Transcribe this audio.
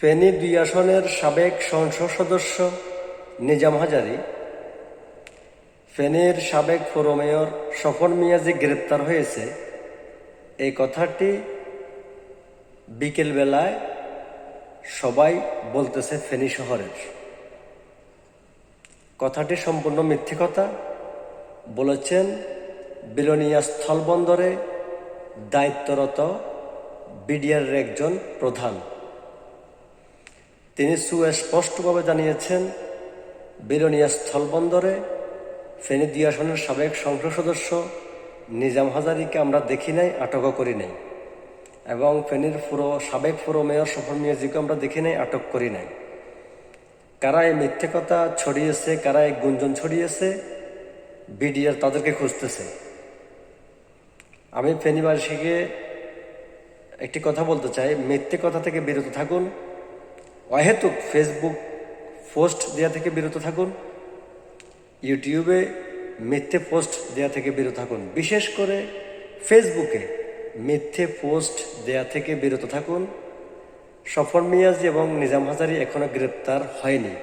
ফেনী দুই আসনের সাবেক সংসদ সদস্য নিজাম হাজারি। ফেনীর সাবেক পৌর মেয়র সফর মিয়াজি গ্রেপ্তার হয়েছে। এই কথাটি বিকেলবেলায় সবাই বলতেছে ফেনী শহরের। কথাটি সম্পূর্ণ মিথ্যে কথা। বলেছেন, বিলোনিয়া স্থলবন্দরে দায়িত্বরত বিডিআরের একজন প্রধান। তিনি সুস্পষ্টভাবে জানিয়েছেন বিলোনিয়া স্থলবন্দরে ফেনী দুই আসনের সাবেক সংসদ সদস্য নিজাম হাজারিকে আমরা দেখি নাই, আটকও করি নাই। এবং ফেনীর পুরো, সাবেক পুরো মেয়র সফর মিয়াজিকে আমরা দেখি নাই, আটক করি নাই। কারা এই মিথ্যে কথা ছড়িয়েছে কারা এই গুঞ্জন ছড়িয়েছে, বিডিআর তাদেরকে খুঁজতেছে। আমি ফেনীবাসীকে একটি কথা বলতে চাই, মিথ্যে কথা থেকে বিরত থাকুন। অহেতুক ফেসবুক পোস্ট দেওয়া থেকে বিরত থাকুন। ইউটিউবে মিথ্যে পোস্ট দেওয়া থেকে বিরত থাকুন। বিশেষ করে ফেসবুকে মিথ্যে পোস্ট দেয়া থেকে বিরত থাকুন। সফর মিয়াজ এবং নিজাম হাজারি এখনও গ্রেপ্তার হয়নি।